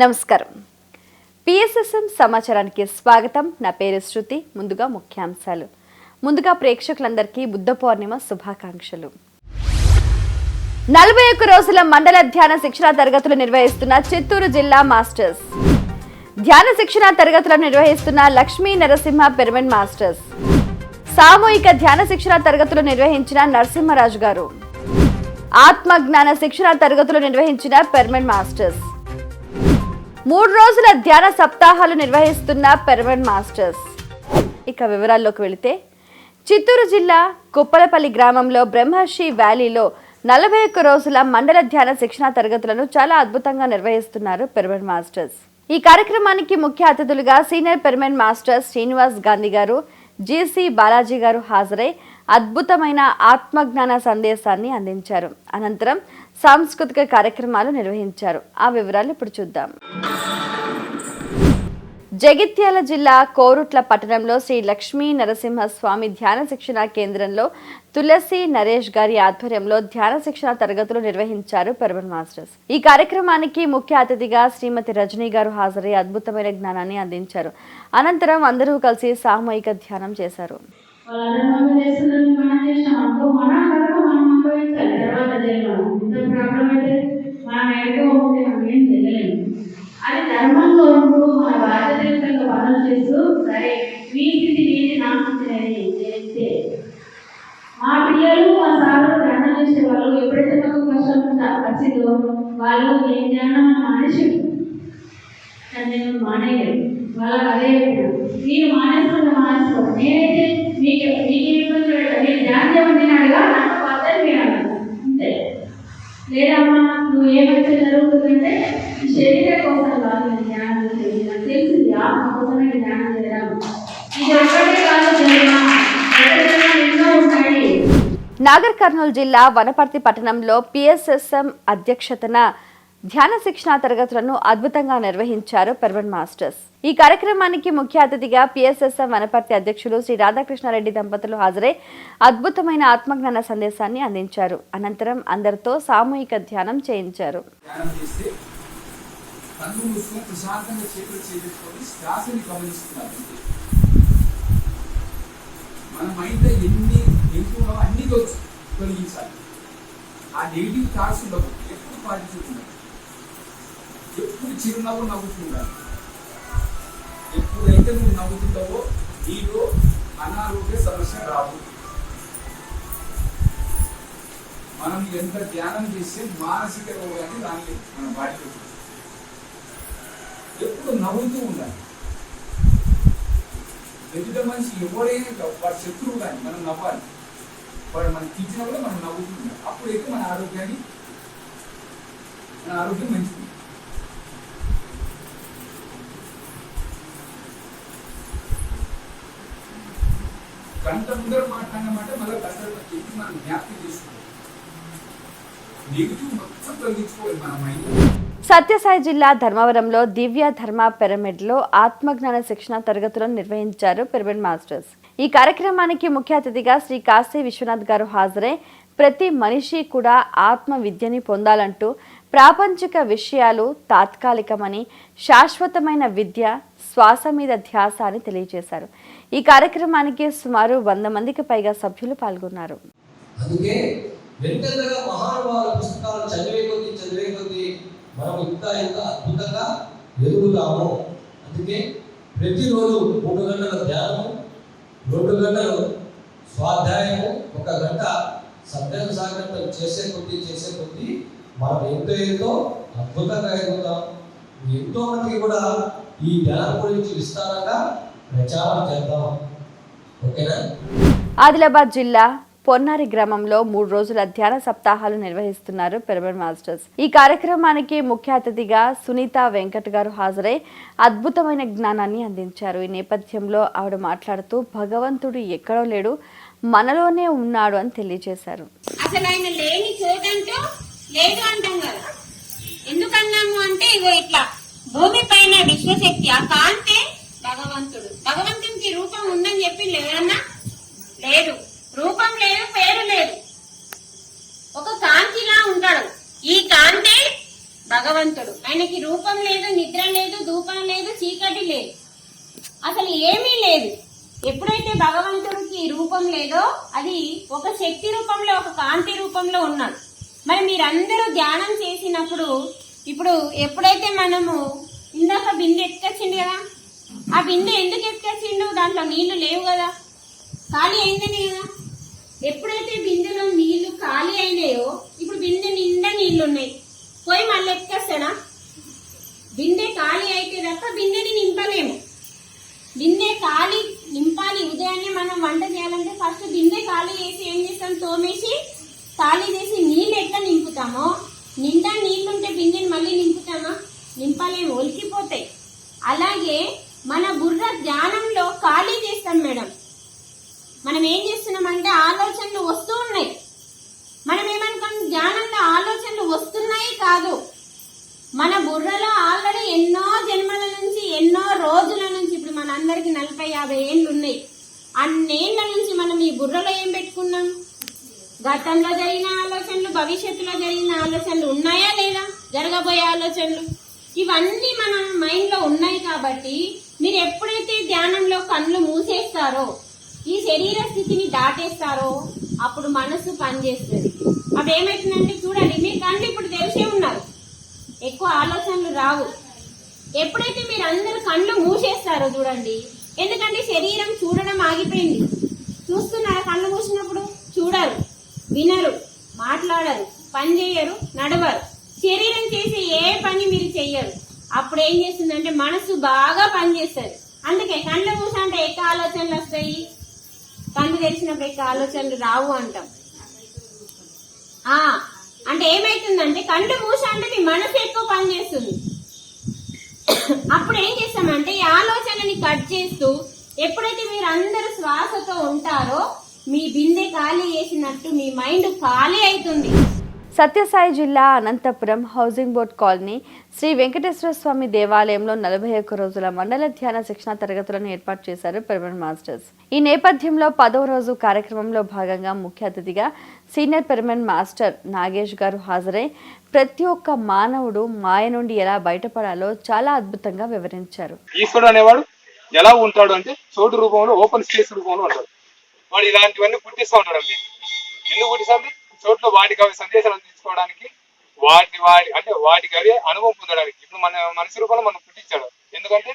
నమస్కారం. పిఎస్ఎస్ఎం సమాచారానికి స్వాగతం. నా పేరు శృతి. ముందుగా ముఖ్యాంశాలు. ముందుగా ప్రేక్షకులందరికీ బుద్ధ పౌర్ణిమ శుభాకాంక్షలు. నలభై ఒక్క రోజుల మండల ధ్యాన శిక్షణ తరగతులు నిర్వహిస్తున్న చిత్తూరు జిల్లా మాస్టర్స్. ధ్యాన శిక్షణ తరగతులను నిర్వహిస్తున్న లక్ష్మీ నరసింహ పిరమిడ్ మాస్టర్స్. సామూహిక ధ్యాన శిక్షణ తరగతులు నిర్వహించిన నరసింహరాజు గారు. ఆత్మ జ్ఞాన శిక్షణ తరగతులు నిర్వహించిన పిరమిడ్ మాస్టర్స్. మూడు రోజుల ధ్యాన సప్తాహాలు నిర్వహిస్తున్న పెరవన్ మాస్టర్స్. ఇక వివరాల్లోకి వెళితే చిత్తూరు జిల్లా కుప్పలపల్లి గ్రామంలో బ్రహ్మర్షి వ్యాలీలో నలభై ఒక్క రోజుల మండల ధ్యాన శిక్షణా తరగతులను చాలా అద్భుతంగా నిర్వహిస్తున్నారు పెరవన్ మాస్టర్స్. ఈ కార్యక్రమానికి ముఖ్య అతిథులుగా senior pyramid master Srinivas Gandhi garu GC Balaji గారు హాజరై అద్భుతమైన ఆత్మజ్ఞాన సందేశాన్ని అందించారు. అనంతరం సాంస్కృతిక కార్యక్రమాలు నిర్వహించారు. ఆ వివరాలు ఇప్పుడు చూద్దాం. జగిత్యాల జిల్లా కోరుట్ల పట్టణంలో శ్రీ లక్ష్మీ నరసింహస్వామి ధ్యాన శిక్షణ కేంద్రంలో తులసి నరేష్ గారి ఆధ్వర్యంలో ధ్యాన శిక్షణ తరగతులు నిర్వహించారు పెర్మన్ మాస్టర్స్. ఈ కార్యక్రమానికి ముఖ్య అతిథిగా శ్రీమతి రజనీ గారు హాజరై అద్భుతమైన జ్ఞానాన్ని అందించారు. అనంతరం అందరూ కలిసి సామూహిక ధ్యానం చేశారు. వాళ్ళందరూ మనం చేస్తున్నది మనం చేసినాం. అనుకో మన మనం అనుభవించాలి తర్వాత జన్మలో ఇంత ప్రాబ్లం అయితే మనం ఎక్కడో ఉంటే మనం ఏం చేయలేము అది ధర్మంలో ఉంటూ మన బాధ్యతయుతంగా పనులు చేస్తూ సరే మీ స్థితి నా స్థితి చేస్తే? మా పిల్లలు మా సార్లు ధ్యానం చేసే వాళ్ళు ఎప్పుడైతే మాకు కష్టం వచ్చిందో వాళ్ళు ఏం ధ్యానం మనిషి నేను మానేయలేదు. వాళ్ళకి అదే నేను మానేసుకుంటే మానేసుకోండి నాగర్ కర్నూలు జిల్లా వనపర్తి పట్టణంలో పిఎస్ఎస్ఎం అధ్యక్షతన ధ్యాన శిక్షణా తరగతులను అద్భుతంగా నిర్వహించారు పెర్వన్ మాస్టర్స్. ఈ కార్యక్రమానికి ముఖ్య అతిథిగా పిఎస్ఎస్ఎం వనపర్తి అధ్యక్షులు శ్రీ రాధాకృష్ణారెడ్డి దంపతులు హాజరై అద్భుతమైన ఆత్మజ్ఞాన సందేశాన్ని అందించారు. అనంతరం అందరితో సామూహిక ధ్యానం చేయించారు. కన్ను మూసుకొని ప్రశాంతంగా చేతులు చేపెట్టుకొని శ్వాసని గమనిస్తున్నారు. మన మైండ్లో ఎన్ని ఎక్కువ అన్ని తొలగించాలి. ఆ నెగిటివ్ థాట్స్ ఉండవు. ఎప్పుడు పాటించుకుంటారు ఎప్పుడు చిరునవ్వు నవ్వుతుండాలి ఎప్పుడైతే నువ్వు నవ్వుతుంటావో నీలో అనారోగ్య సమస్య రావు. మనం ఎంత ధ్యానం చేస్తే మానసిక రోగాన్ని రాలేదు మన బాడీలో ఎప్పుడు నవ్వుతూ ఉండాలి. ఎదుట మనిషి ఎవరైనా కాదు, వాడు శత్రువు కానీ మనం నవ్వాలి. వాడు మనకి తీర్చినా కూడా మనం నవ్వుతుంది అప్పుడు అప్పుడైతే మన ఆరోగ్యాన్ని మన ఆరోగ్యం మంచిది కంట ముందర మాట్లాడినమాట మళ్ళీ గంట చెప్పి మనం జ్ఞాపకం చేసుకోవాలి. నెగిటివ్ మొత్తం తొలగించుకోవాలి మన మైండ్ సత్యసాయి జిల్లా ధర్మవరంలో దివ్య ధర్మ పిరమిడ్లో ఆత్మజ్ఞాన శిక్షణ తరగతులను నిర్వహించారు పిరమిడ్ మాస్టర్స్. ఈ కార్యక్రమానికి ముఖ్య అతిథిగా శ్రీ కాశీ విశ్వనాథ్ గారు హాజరై ప్రతి మనిషి కూడా ఆత్మ విద్యని పొందాలంటూ ప్రాపంచిక విషయాలు తాత్కాలికమని శాశ్వతమైన విద్య శ్వాస మీద ధ్యాస అని తెలియజేశారు. ఈ కార్యక్రమానికి సుమారు వంద మందికి పైగా సభ్యులు పాల్గొన్నారు. అందుకే వెంటనే మహానుభావుల పుస్తకాలు చదివే కొద్దీ చదివే కొద్దీ మనం ఇంకా ఇంకా అద్భుతంగా ఎదుగుతాము. అందుకే ప్రతిరోజు మూడు గంటల ధ్యానము రెండు గంటలు స్వాధ్యాయము ఒక గంట సభ్యం సాగంతం చేసే కొద్దీ చేసే కొద్దీ మనం ఎంతో ఎంతో అద్భుతంగా ఎదుగుతాం. ఎంతో మందికి కూడా ఈ ధ్యానం గురించి విస్తారంగా ప్రచారం చేద్దాం. ఓకేనా? ఆదిలాబాద్ జిల్లా పొన్నారి గ్రామంలో మూడు రోజుల ధ్యాన సప్తాహాలు నిర్వహిస్తున్నారు పిరమిడ్ మాస్టర్స్. ఈ కార్యక్రమానికి ముఖ్య అతిథిగా సునీత వెంకట్ గారు హాజరై అద్భుతమైన జ్ఞానాన్ని అందించారు. ఈ నేపథ్యంలో ఆవిడ మాట్లాడుతూ భగవంతుడు ఎక్కడో లేడు మనలోనే ఉన్నాడు అని తెలియజేశారు. అసలు ఆయన లేని చోటంటూ లేదు అంటాం కదా ఎందుకన్నాము అంటే ఇగో ఇట్లా భూమి పైన విశ్వశక్తి ఆ కాంతే భగవంతుడు భగవంతునికి రూపం ఉందని చెప్పి లేదన్నా లేదు రూపం లేదు పేరు లేదు ఒక కాంతిలా ఉంటాడు ఈ కాంతే భగవంతుడు ఆయనకి రూపం లేదు నిద్ర లేదు ధూపం లేదు చీకటి లేదు అసలు ఏమీ లేదు. ఎప్పుడైతే భగవంతుడికి రూపం లేదో అది ఒక శక్తి రూపంలో ఒక కాంతి రూపంలో ఉన్నాడు మరి మీరందరూ ధ్యానం చేసినప్పుడు ఇప్పుడు ఎప్పుడైతే మనము ఇందాక బిందె ఎత్తుకొచ్చిండు కదా ఆ బిందె ఎందుకు ఎత్తుకొచ్చిండు దాంట్లో నీళ్ళు లేవు కదా. ఖాళీ అయిందని కదా. ఎప్పుడైతే బిందెలో నీళ్ళు ఖాళీ అయినాయో ఇప్పుడు బిందె నిండా నీళ్ళు ఉన్నాయి పోయి మళ్ళీ ఎత్తుకొస్తాడా బిందె ఖాళీ అయితే తప్ప బిందెని నింపలేము బిందె ఖాళీ నింపాలి ఉదయాన్నే మనం వంట చేయాలంటే ఫస్ట్ బిందె ఖాళీ చేసి ఏం చేస్తాం తోమేసి ఖాళీ చేసి నీళ్ళు ఎట్లా నింపుతామో? నిండా నీళ్ళుంటే బిందెని మళ్ళీ నింపుతామా? నింపలేము ఒలికిపోతాయి. అలాగే మన బుర్ర ధ్యానంలో ఖాళీ చేస్తాం మేడం. మనం ఏం చేస్తున్నామంటే ఆలోచనలు వస్తూ ఉన్నాయి. మనం ఏమనుకోండి ధ్యానంలో ఆలోచనలు వస్తున్నాయి కాదు. మన బుర్రలో ఆల్రెడీ ఎన్నో జన్మల నుంచి ఎన్నో రోజుల నుంచి ఇప్పుడు మన అందరికి నలభై యాభై ఏళ్ళు ఉన్నాయి. అన్నేళ్ళ నుంచి మనం ఈ బుర్రలో ఏం పెట్టుకున్నాం? గతంలో జరిగిన ఆలోచనలు భవిష్యత్తులో జరిగిన ఆలోచనలు ఉన్నాయా లేదా? జరగబోయే ఆలోచనలు. ఇవన్నీ మన మైండ్లో ఉన్నాయి కాబట్టి మీరు ఎప్పుడైతే ధ్యానంలో కళ్ళు మూసేస్తారో ఈ శరీర స్థితిని దాటేస్తారో అప్పుడు మనసు పనిచేస్తుంది. అప్పుడు ఏమవుతుందంటే చూడండి మీరు కళ్ళు ఇప్పుడు తెలిసే ఉన్నారు. ఎక్కువ ఆలోచనలు రావు. ఎప్పుడైతే మీరు అందరు కళ్ళు మూసేస్తారో చూడండి ఎందుకంటే శరీరం చూడడం ఆగిపోయింది. చూస్తున్నారా కళ్ళు మూసినప్పుడు? చూడరు. వినరు మాట్లాడరు పని చేయరు నడవరు. శరీరం చేసే ఏ పని మీరు చెయ్యరు. అప్పుడు ఏం చేస్తుందంటే మనసు బాగా పనిచేస్తుంది అందుకే కళ్ళు మూసంటే అంటే ఎక్కువ ఆలోచనలు వస్తాయి? కళ్ళు తెరిచినప్పుడు ఎక్కువ ఆలోచనలు రావు అంటాం. ఆ అంటే ఏమైతుందంటే కళ్ళు మూస అంటే మీ మనసు ఎక్కువ పనిచేస్తుంది అప్పుడు ఏం చేస్తామంటే ఈ ఆలోచనని కట్ చేస్తూ ఎప్పుడైతే మీరు అందరూ శ్వాసతో ఉంటారో మీ బిందె ఖాళీ చేసినట్టు మీ మైండ్ ఖాళీ అవుతుంది. సత్యసాయి జిల్లా Anantapuram housing board colony Sri Venkateswara Swamy దేవాలయంలో నలభై ఒక్క రోజుల మండల ధ్యాన శిక్షణ తరగతులను ఏర్పాటు చేశారు పిరమిడ్ మాస్టర్స్. ఈ నేపథ్యంలో పదవ రోజు కార్యక్రమంలో భాగంగా ముఖ్య అతిథిగా సీనియర్ పిరమిడ్ మాస్టర్ నాగేష్ గారు హాజరై ప్రతి ఒక్క మానవుడు మాయ నుండి ఎలా బయటపడాలో చాలా అద్భుతంగా వివరించారు. ఈశ్వరుడు అనేవాడు ఎలా ఉంటాడు అంటే చోటు రూపంలో ఓపెన్ స్పేస్ రూపంలో ఉంటాడు. వాడు ఇలాంటివన్నీ పుట్టిస్తూ ఉంటాడు అండి. ఎందుకు పుట్టిస్తాడు చోట్ల వాటికి అవి సందేశాలు అందించుకోవడానికి వాటి వాడి అంటే వాటికి అవి అనుభవం పొందడానికి. ఇప్పుడు మన మనిషి రూపంలో మనం పుట్టించాడు. ఎందుకంటే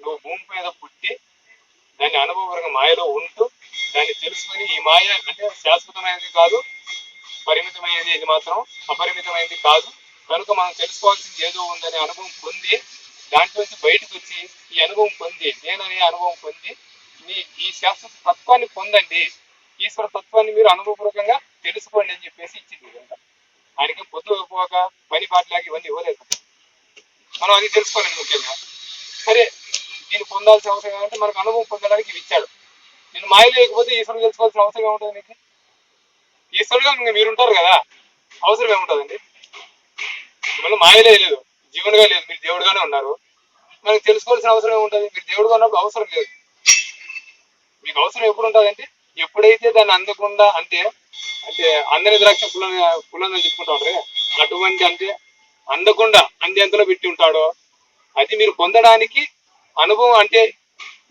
నువ్వు భూమి మీద పుట్టి దాన్ని అనుభవపరంగా మాయలో ఉంటూ దాన్ని తెలుసుకొని ఈ మాయ అంటే శాశ్వతమైనది కాదు పరిమితమైనది ఇది మాత్రం అపరిమితమైనది కాదు. కనుక మనం తెలుసుకోవాల్సింది ఏదో ఉందనే అనుభవం పొంది దాంట్లోంచి బయటకు వచ్చి ఈ అనుభవం పొంది నేననే అనుభవం పొంది మీ ఈ శాశ్వత తత్వాన్ని పొందండి. ఈశ్వర తత్వాన్ని మీరు అనుభవపూర్వకంగా తెలుసుకోండి అని చెప్పేసి ఇచ్చింది ఆయనకి పొద్దు పోక పని పాటలాగా ఇవన్నీ ఇవ్వలేదు. మనం అది తెలుసుకోలేదు ముఖ్యంగా. సరే దీన్ని పొందాల్సిన అవసరం ఏమంటే మనకు అనుభవం పొందడానికి ఇవి ఇచ్చాడు. నేను మాయ లేకపోతే ఈశ్వరుడు తెలుసుకోవాల్సిన అవసరం ఏముంటుంది నీకు? ఈశ్వరుడుగా మీరు ఉంటారు కదా. అవసరం ఏముంటుందండి? మిమ్మల్ని మాయలే లేదు. జీవనగా లేదు. మీరు దేవుడుగానే ఉన్నారు. మనకు తెలుసుకోవాల్సిన అవసరం ఏముంటుంది? మీరు దేవుడుగా ఉన్నప్పుడు అవసరం లేదు. మీకు అవసరం ఎప్పుడు ఉంటుంది అంటే ఎప్పుడైతే దాన్ని అందకుండా అంటే అంటే అందని ద్రాక్ష పుల్ల పుల్లని చెప్పుకుంటా ఉంటారు అటువంటి అంటే అందకుండా అందేంతలో పెట్టి ఉంటాడో అది మీరు పొందడానికి అనుభవం అంటే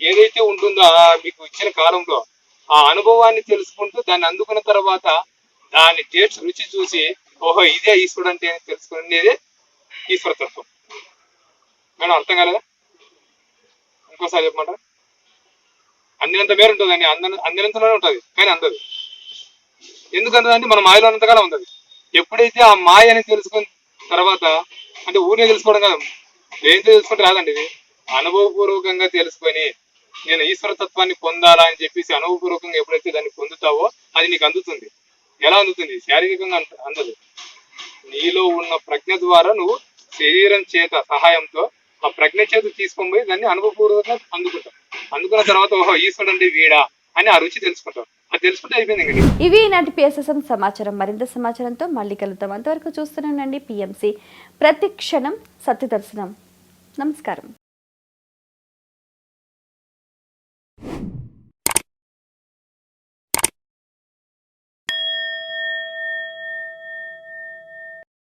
ఏదైతే ఉంటుందో మీకు ఇచ్చిన కాలంలో ఆ అనుభవాన్ని తెలుసుకుంటూ దాన్ని అందుకున్న తర్వాత దాని టేస్ట్ రుచి చూసి ఓహో ఇదే ఈశ్వరుడు అంటే అని తెలుసుకునేదే ఈశ్వర తత్వం. మేడం అర్థం కాలేదా? ఇంకోసారి చెప్పమంటారా? అందినంత మేర ఉంటుందండి. అందని అందినంతలోనే ఉంటుంది. కానీ అందదు ఎందుకంటే మన మాయలో అంతకాలం ఉంటుంది. ఎప్పుడైతే ఆ మాయని తెలుసుకున్న తర్వాత అంటే ఊరిని తెలుసుకోవడం కాదు దేంతో తెలుసుకుంటే రాదండి ఇది. అనుభవపూర్వకంగా తెలుసుకొని నేను ఈశ్వర తత్వాన్ని పొందాలా అని చెప్పేసి అనుభవపూర్వకంగా ఎప్పుడైతే దాన్ని పొందుతావో అది నీకు అందుతుంది. ఎలా అందుతుంది? శారీరకంగా అందదు. నీలో ఉన్న ప్రజ్ఞ ద్వారా నువ్వు శరీరం చేత సహాయంతో ఆ ప్రజ్ఞ చేత తీసుకొని పోయి దాన్ని అనుభవపూర్వకంగా అందుకుంటాం. అందుకున్న తర్వాత ఓహో ఈశ్వరుడు అండి వీడా అని ఆ రుచి తెలుసుకుంటాం. అది తెలుసుకుంటే అయిపోయింది ఇవి ఈనాటి పిఎస్ఎస్ఎం సమాచారం. మరింత సమాచారంతో మళ్ళీ కలుద్దాం. అంతవరకు చూస్తున్నానండి పిఎంసి ప్రతి క్షణం సత్యదర్శనం. నమస్కారం.